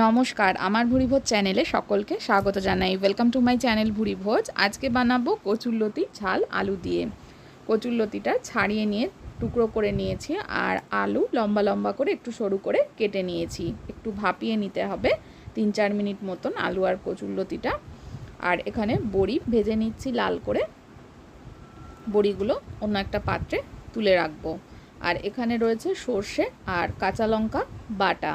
নমস্কার, আমার ভুরিভোজ চ্যানেলে সকলকে স্বাগত জানাই। Welcome to my channel Bhurivoj আজকে বানাবো কচুরলতি ঝাল, আলু দিয়ে। কচুরলতিটা ছাড়িয়ে নিয়ে, টুকরো করে নিয়েছি আর আলু লম্বা লম্বা করে একটু সরু করে কেটে নিয়েছি। একটু ভাপিয়ে নিতে হবে, তিন চার মিনিট মতন আলু আর কচুরলতিটা আর এখানে বড়ি ভেজে নিচ্ছি লাল করে। বড়িগুলো অন্য একটা পাত্রে তুলে রাখব। আর এখানে রয়েছে সর্ষে আর কাঁচা লঙ্কা বাটা।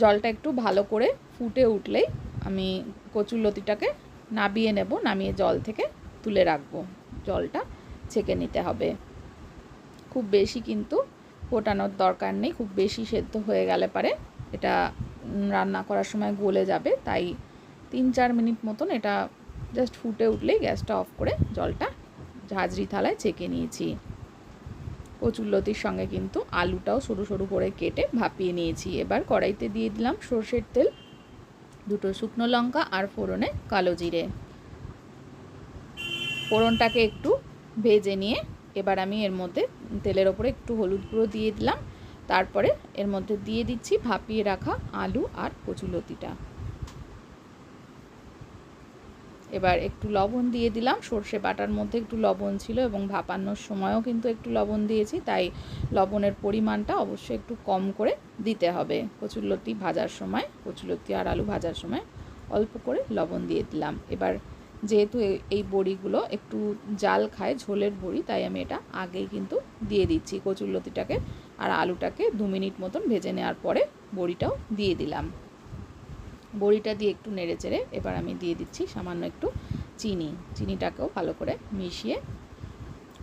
জলটা একটু ভালো করে ফুটে উঠলেই আমি কচুরলতিটাকে নাবিয়ে নেব, নামিয়ে জল থেকে তুলে রাখব। জলটা ছেঁকে নিতে হবে। খুব বেশি কিন্তু ফোটানোর দরকার নেই, খুব বেশি সেদ্ধ হয়ে গেলে পারে এটা রান্না করার সময় গলে যাবে, তাই তিন চার মিনিট মতন এটা জাস্ট ফুটে উঠলেই গ্যাসটা অফ করে জলটা ঝাঁঝরি থালায় ছেঁকে নিয়েছি। কচুরলতির সঙ্গে কিন্তু আলুটাও সরু সরু করে কেটে ভাপিয়ে নিয়েছি। এবার কড়াইতে দিয়ে দিলাম সর্ষের তেল, দুটো শুকনো লঙ্কা আর ফোড়নে কালো জিরে। ফোড়নটাকে একটু ভেজে নিয়ে এবার আমি এর মধ্যে তেলের ওপরে একটু হলুদ গুঁড়ো দিয়ে দিলাম। তারপরে এর মধ্যে দিয়ে দিচ্ছি ভাপিয়ে রাখা আলু আর কচুলতিটা এবার একটু লবণ দিয়ে দিলাম। সর্ষে বাটার মধ্যে একটু লবণ ছিল এবং ভাপানোর সময়ও কিন্তু একটু লবণ দিয়েছি, তাই লবণের পরিমাণটা অবশ্যই একটু কম করে দিতে হবে। কচুরলতি ভাজার সময়, কচুরলতি আর আলু ভাজার সময় অল্প করে লবণ দিয়ে দিলাম। এবার যেহেতু এই বড়িগুলো একটু জাল খায়, ঝোলের বড়ি, তাই আমি এটা আগেই কিন্তু দিয়ে দিচ্ছি। কচুরলতিটাকে আর আলুটাকে দু মিনিট মতন ভেজে নেওয়ার পরে বড়িটাও দিয়ে দিলাম। বড়িটা দিয়ে একটু নেড়ে চেড়ে এবার আমি দিয়ে দিচ্ছি সামান্য একটু চিনি। চিনিটাকেও ভালো করে মিশিয়ে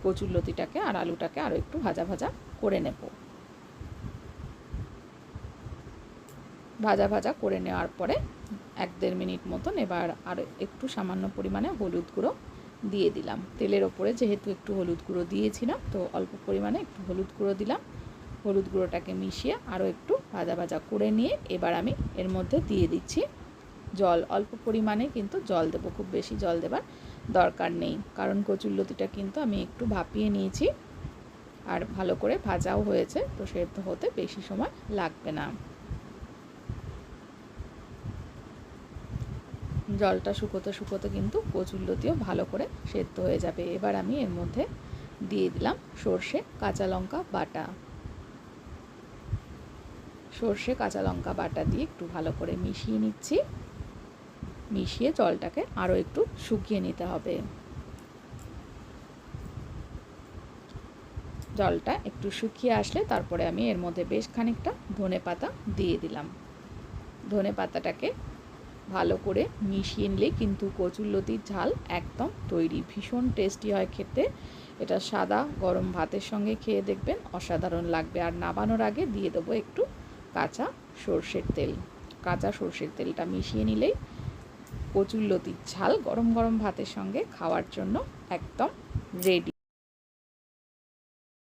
কচুর লতিটাকে আর আলুটাকে আরও একটু ভাজা ভাজা করে নেব। ভাজা ভাজা করে নেওয়ার পরে এক দেড় মিনিট মতন এবার আর একটু সামান্য পরিমাণে হলুদ গুঁড়ো দিয়ে দিলাম। তেলের ওপরে যেহেতু একটু হলুদ গুঁড়ো দিয়েছিলাম, তো অল্প পরিমাণে একটু হলুদ গুঁড়ো দিলাম। হলুদ গুঁড়োটাকে মিশিয়ে আরও একটু ভাজা ভাজা করে নিয়ে এবার আমি এর মধ্যে দিয়ে দিচ্ছি জল। অল্প পরিমাণে কিন্তু জল দেবো, খুব বেশি জল দেবার দরকার নেই। কারণ কচুরলতিটা কিন্তু আমি একটু ভাপিয়ে নিয়েছি আর ভালো করে ভাজাও হয়েছে, তো সেদ্ধ হতে বেশি সময় লাগবে না। জলটা শুকোতে শুকোতে কিন্তু কচুরলতিও ভালো করে সেদ্ধ হয়ে যাবে। এবার আমি এর মধ্যে দিয়ে দিলাম সর্ষে, কাঁচা লঙ্কা, বাটা। সর্ষে, কাঁচা লঙ্কা বাটা দিয়ে একটু ভালো করে মিশিয়ে নিচ্ছি। মিশিয়ে জলটাকে আরও একটু শুকিয়ে নিতে হবে। জলটা একটু শুকিয়ে আসলে তারপরে আমি এর মধ্যে বেশ খানিকটা ধনে পাতা দিয়ে দিলাম। ধনে পাতাটাকে ভালো করে মিশিয়ে নিলে কিন্তু কচুরলতির ঝাল একদম তৈরি। ভীষণ টেস্টি হয় খেতে। এটা সাদা গরম ভাতের সঙ্গে খেয়ে দেখবেন, অসাধারণ লাগবে। আর নাবানোর আগে দিয়ে দেবো একটু কাঁচা সর্ষের তেল। কাঁচা সর্ষের তেলটা মিশিয়ে নিলেই কচুর লতির ঝাল গরম গরম ভাতের সঙ্গে খাওয়ার জন্য একদম রেডি